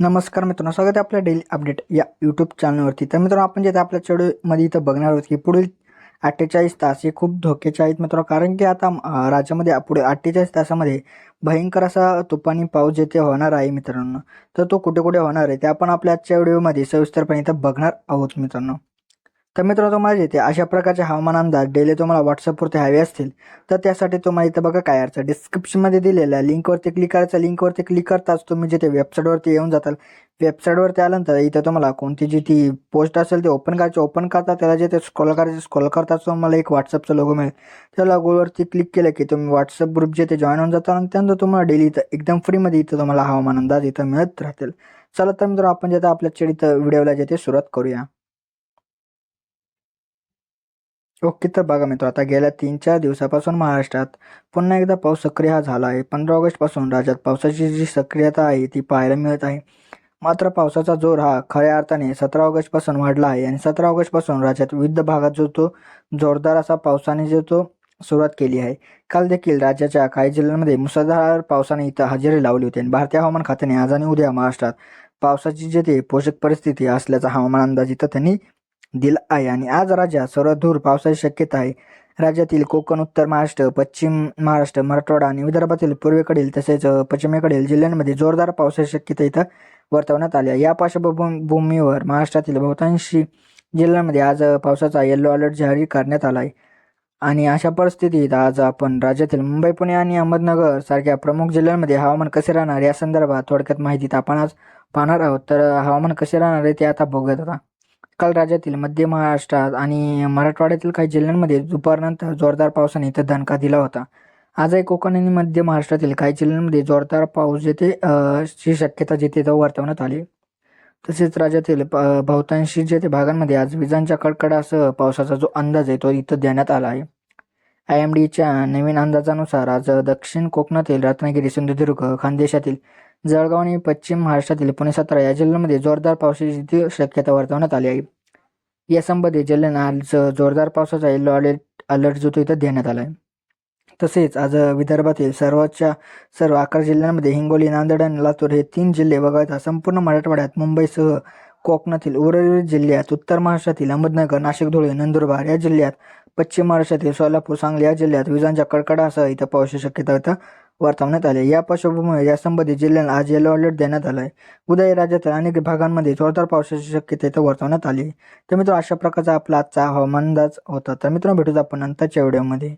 नमस्कार मित्रांनो स्वागत आहे आपल्या डेली अपडेट या यूट्यूब चॅनलवरती तर मित्रांनो आपण जे आपल्या चेडूमध्ये इथं बघणार आहोत की पुढील अठ्ठेचाळीस तास हे खूप धोक्याचे आहेत मित्रांनो. कारण की आता राज्यामध्ये पुढे अठ्ठेचाळीस तासामध्ये भयंकर असा तुपानी पाऊस जेथे होणार आहे मित्रांनो तर तो कुठे कुठे होणार आहे ते आपण आपल्या आजच्या व्हिडिओमध्ये सविस्तरपणे इथं बघणार आहोत मित्रांनो. तर मित्रांनो तुम्हाला येते अशा प्रकारचे हवामान अंदाज डेली तुम्हाला व्हॉट्सअपवरती हवे असतील तर त्यासाठी तुम्हाला इथं बघा काय अर्थ डिस्क्रिप्शनमध्ये दिलेल्या लिंकवरती क्लिक करायचं. लिंकवरती क्लिक करताच तुम्ही जिथे वेबसाईटवरती येऊन जाताल. वेबसाईटवरती आल्यानंतर इथं तुम्हाला कोणती जी ती पोस्ट असेल ती ओपन करायची. ओपन करता त्याला जे ते स्कॉल करायचे स्कॉल करताच तुम्हाला एक व्हॉट्सअपचा लोगो मिळेल. त्या लोगोवरती क्लिक केलं की तुम्ही व्हॉट्सअप ग्रुप जे ते जॉईन होऊन जाता आणि त्यानंतर तुम्हाला डेली इथं एकदम फ्रीमध्ये इथं तुम्हाला हवामान अंदाज इथं मिळत राहतील. चला तर मित्रांनो आपण जे आपल्या चेड इथं व्हिडिओला जे ते सुरुवात करूया. ओके तर बघा मित्र आता गेल्या तीन चार दिवसापासून महाराष्ट्रात पुन्हा एकदा पाऊस सक्रिय हा झाला आहे. पंधरा ऑगस्टपासून राज्यात पावसाची जी सक्रियता आहे ती पाहायला मिळत आहे. मात्र पावसाचा जोर हा खऱ्या अर्थाने सतरा ऑगस्टपासून वाढला आहे आणि सतरा ऑगस्टपासून राज्यात विविध भागात जो तो जोरदार असा पावसाने जो तो सुरुवात केली आहे. काल देखील राज्याच्या काही जिल्ह्यांमध्ये मुसळधार पावसाने इथं हजेरी लावली होती आणि भारतीय हवामान खात्याने आज आणि उद्या महाराष्ट्रात पावसाची जे ते पोषक परिस्थिती असल्याचा हवामान अंदाज इथं त्यांनी दिला आहे. आणि आज राज्यात सर्वदूर पावसाची शक्यता आहे. राज्यातील कोकण उत्तर महाराष्ट्र पश्चिम महाराष्ट्र मराठवाडा आणि विदर्भातील पूर्वेकडील तसेच पश्चिमेकडील जिल्ह्यांमध्ये जोरदार पावसाची शक्यता इथं वर्तवण्यात आली आहे. या पार्श्वभूमीवर महाराष्ट्रातील बहुतांशी जिल्ह्यांमध्ये आज पावसाचा येल्लो अलर्ट जाहीर करण्यात आला आहे. आणि अशा परिस्थितीत आज आपण राज्यातील मुंबई पुणे आणि अहमदनगर सारख्या प्रमुख जिल्ह्यांमध्ये हवामान कसे राहणार या संदर्भात थोडक्यात माहिती आपण आज पाहणार आहोत. तर हवामान कसे राहणार आहे ते आता बघत आता काल राज्यातील मध्य महाराष्ट्रात आणि मराठवाड्यातील काही जिल्ह्यांमध्ये दुपारनंतर जोरदार पावसाने इथं दणका दिला होता. आजही कोकण आणि मध्य महाराष्ट्रातील काही जिल्ह्यांमध्ये जोरदार पाऊस जेथे ची शक्यता जिथे तो वर्तवण्यात आली. तसेच राज्यातील प- बहुतांशी जेथे भागांमध्ये आज विजांच्या कडकडासह पावसाचा जो अंदाज आहे तो इथं देण्यात आला आहे. आय एम डीच्या नवीन अंदाजानुसार आज दक्षिण कोकणातील रत्नागिरी सिंधुदुर्ग खानदेशातील जळगाव आणि पश्चिम महाराष्ट्रातील पुणे सातारा या जिल्ह्यांमध्ये जोरदार पावसाची शक्यता वर्तवण्यात आली आहे. यासंबंधी जिल्ह्यांना आज जोरदार पावसाचा येलो अलर्ट अलर्ट जो तो इथं देण्यात आला आहे तसेच आज विदर्भातील सर्वच्या सर्व अकरा जिल्ह्यांमध्ये हिंगोली नांदेड आणि लातूर हे तीन जिल्हे वगळता संपूर्ण मराठवाड्यात मुंबईसह कोकणातील उर्वरित जिल्ह्यात उत्तर महाराष्ट्रातील अहमदनगर नाशिक धुळे नंदुरबार या जिल्ह्यात पश्चिम महाराष्ट्रातील सोलापूर सांगली या जिल्ह्यात विजांच्या कडकडासह इथं पावसाची शक्यता होतं वर्तवण्यात आले. या पार्श्वभूमीवर या संबंधित जिल्ह्यांना आज येलो अलर्ट देण्यात आला आहे उद्या या राज्यातील अनेक भागांमध्ये जोरदार पावसाची शक्यता इथं वर्तवण्यात आली. तर मित्र अशा प्रकारचा आपला आजचा हवामान अंदाज होता. तर मित्रांनो भेटूच आपण नंतरच्या व्हिडिओमध्ये